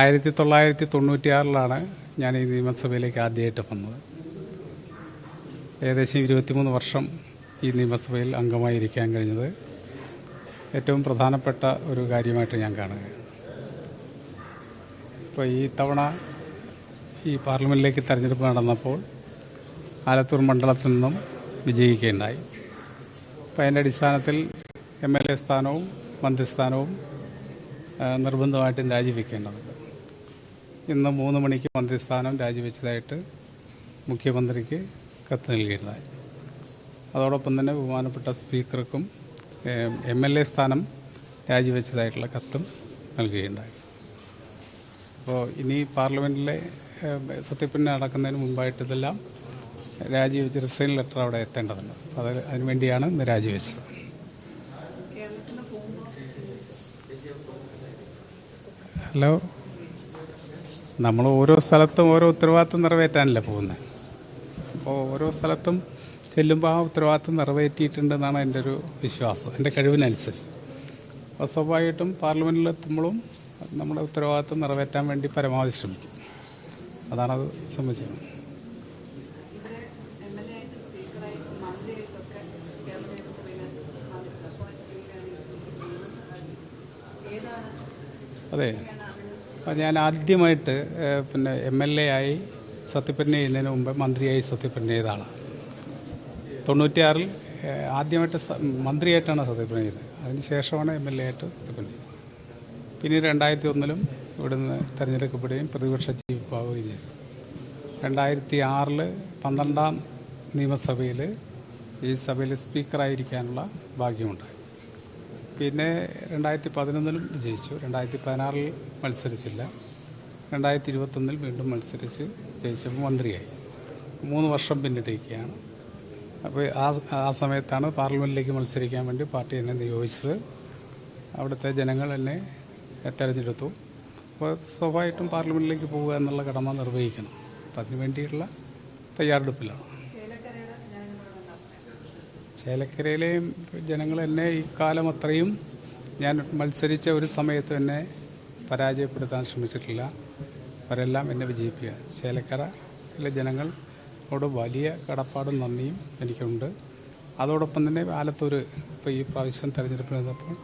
ആയിരത്തി തൊള്ളായിരത്തി തൊണ്ണൂറ്റിയാറിലാണ് ഞാൻ ഈ നിയമസഭയിലേക്ക് ആദ്യമായിട്ട് വന്നത്. ഏകദേശം ഇരുപത്തിമൂന്ന് വർഷം ഈ നിയമസഭയിൽ അംഗമായിരിക്കാൻ കഴിഞ്ഞത്. ഏറ്റവും പ്രധാനപ്പെട്ട ഒരു കാര്യമായിട്ട് ഞാൻ കാണുകയാണ്. ഇപ്പോൾ ഈ തവണ ഈ പാർലമെന്റിലേക്ക് തെരഞ്ഞെടുപ്പ് നടന്നപ്പോൾ ആലത്തൂർ മണ്ഡലത്തിൽ നിന്നും വിജയിക്കുകയുണ്ടായി. അപ്പോൾ അതിന്റെ അടിസ്ഥാനത്തിൽ എം എൽ എ സ്ഥാനവും മന്ത്രിസ്ഥാനവും നിർബന്ധമായിട്ടും രാജിവെക്കേണ്ടതുണ്ട്. ഇന്ന് മൂന്ന് മണിക്ക് മന്ത്രിസ്ഥാനം രാജിവെച്ചതായിട്ട് മുഖ്യമന്ത്രിക്ക് കത്ത് നൽകിയിരുന്നതായി അതോടൊപ്പം തന്നെ ബഹുമാനപ്പെട്ട സ്പീക്കർക്കും എം എൽ എ സ്ഥാനം രാജിവെച്ചതായിട്ടുള്ള കത്തും നൽകുകയുണ്ടായി. അപ്പോൾ ഇനി പാർലമെന്റിലെ സത്യപ്രതിജ്ഞ നടക്കുന്നതിന് മുമ്പായിട്ട് ഇതെല്ലാം രാജിവെച്ച് റിസൈൻ ലെറ്റർ അവിടെ എത്തേണ്ടതുണ്ട്. അപ്പോൾ അത് അതിനുവേണ്ടിയാണ് ഇന്ന് രാജിവെച്ചത്. ഹലോ നമ്മൾ ഓരോ സ്ഥലത്തും ഓരോ ഉത്തരവാദിത്വം നിറവേറ്റാനല്ലേ പോകുന്നത് അപ്പോൾ ഓരോ സ്ഥലത്തും ചെല്ലുമ്പോൾ ആ ഉത്തരവാദിത്വം നിറവേറ്റിയിട്ടുണ്ടെന്നാണ് എന്റെ ഒരു വിശ്വാസം എന്റെ കഴിവിനനുസരിച്ച്. അപ്പോൾ സ്വാഭാവികമായിട്ടും പാർലമെന്റിലെത്തുമ്പോഴും നമ്മുടെ ഉത്തരവാദിത്വം നിറവേറ്റാൻ വേണ്ടി പരമാവധി ശ്രമിക്കും. അതാണത് സംബന്ധിച്ചത്. അതെ. അപ്പം ഞാൻ ആദ്യമായിട്ട് പിന്നെ എം എൽ എ ആയി സത്യപ്രതിജ്ഞ ചെയ്യുന്നതിന് മുമ്പ് മന്ത്രിയായി സത്യപ്രതിജ്ഞ ചെയ്ത ആളാണ്. തൊണ്ണൂറ്റിയാറിൽ ആദ്യമായിട്ട് മന്ത്രിയായിട്ടാണ് സത്യപ്രതിജ്ഞ ചെയ്തത്. അതിന് ശേഷമാണ് എം എൽ എ ആയിട്ട് സത്യപ്രതിജ്ഞ ചെയ്തത്. പിന്നീട് രണ്ടായിരത്തി ഒന്നിലും ഇവിടുന്ന് തിരഞ്ഞെടുക്കപ്പെടുകയും പ്രതിപക്ഷ ചീഫ് ആവുകയും ചെയ്തു. രണ്ടായിരത്തി ആറിൽ പന്ത്രണ്ടാം നിയമസഭയിൽ ഈ സഭയിൽ സ്പീക്കറായിരിക്കാനുള്ള ഭാഗ്യമുണ്ടായി. പിന്നെ രണ്ടായിരത്തി പതിനൊന്നിലും ജയിച്ചു. രണ്ടായിരത്തി പതിനാറിൽ മത്സരിച്ചില്ല. രണ്ടായിരത്തി ഇരുപത്തൊന്നിൽ വീണ്ടും മത്സരിച്ച് ജയിച്ചപ്പോൾ മന്ത്രിയായി. മൂന്ന് വർഷം പിന്നിട്ടിരിക്കുകയാണ്. അപ്പോൾ ആ ആ സമയത്താണ് പാർലമെന്റിലേക്ക് മത്സരിക്കാൻ വേണ്ടി പാർട്ടി എന്നെ നിയോഗിച്ചത്. അവിടുത്തെ ജനങ്ങൾ എന്നെ തെരഞ്ഞെടുത്തു. അപ്പോൾ സ്വാഭാവികമായിട്ടും പാർലമെന്റിലേക്ക് പോവുക എന്നുള്ള കടമ നിർവഹിക്കണം. അപ്പം അതിനു വേണ്ടിയിട്ടുള്ള തയ്യാറെടുപ്പിലാണ്. ചേലക്കരയിലെയും ജനങ്ങൾ എന്നെ ഈ കാലം അത്രയും ഞാൻ മത്സരിച്ച ഒരു സമയത്ത് എന്നെ പരാജയപ്പെടുത്താൻ ശ്രമിച്ചിട്ടില്ല. അവരെല്ലാം എന്നെ വിജയിപ്പിക്കുക ചേലക്കരയിലെ ജനങ്ങളോട് വലിയ കടപ്പാടും നന്ദിയും എനിക്കുണ്ട്. അതോടൊപ്പം തന്നെ ആലത്തൂർ ഇപ്പോൾ ഈ പ്രാവശ്യം തെരഞ്ഞെടുപ്പിൽ നിന്നപ്പോൾ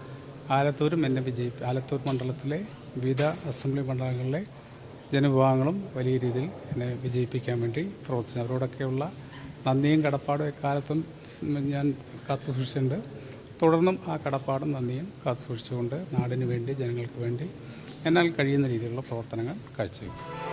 ആലത്തൂരും എന്നെ വിജയിപ്പി ആലത്തൂർ മണ്ഡലത്തിലെ വിവിധ അസംബ്ലി മണ്ഡലങ്ങളിലെ ജനവിഭാഗങ്ങളും വലിയ രീതിയിൽ എന്നെ വിജയിപ്പിക്കാൻ വേണ്ടി പ്രവർത്തിച്ചു. അവരോടൊക്കെയുള്ള നന്ദിയും കടപ്പാടും എക്കാലത്തും ഞാൻ കാത്തു സൂക്ഷിച്ചിട്ടുണ്ട് തുടർന്നും ആ കടപ്പാടും നന്ദിയും കാത്തു സൂക്ഷിച്ചുകൊണ്ട് നാടിനു വേണ്ടി ജനങ്ങൾക്ക് വേണ്ടി എന്നാൽ കഴിയുന്ന രീതിയിലുള്ള പ്രവർത്തനങ്ങൾ കാഴ്ചവെക്കും.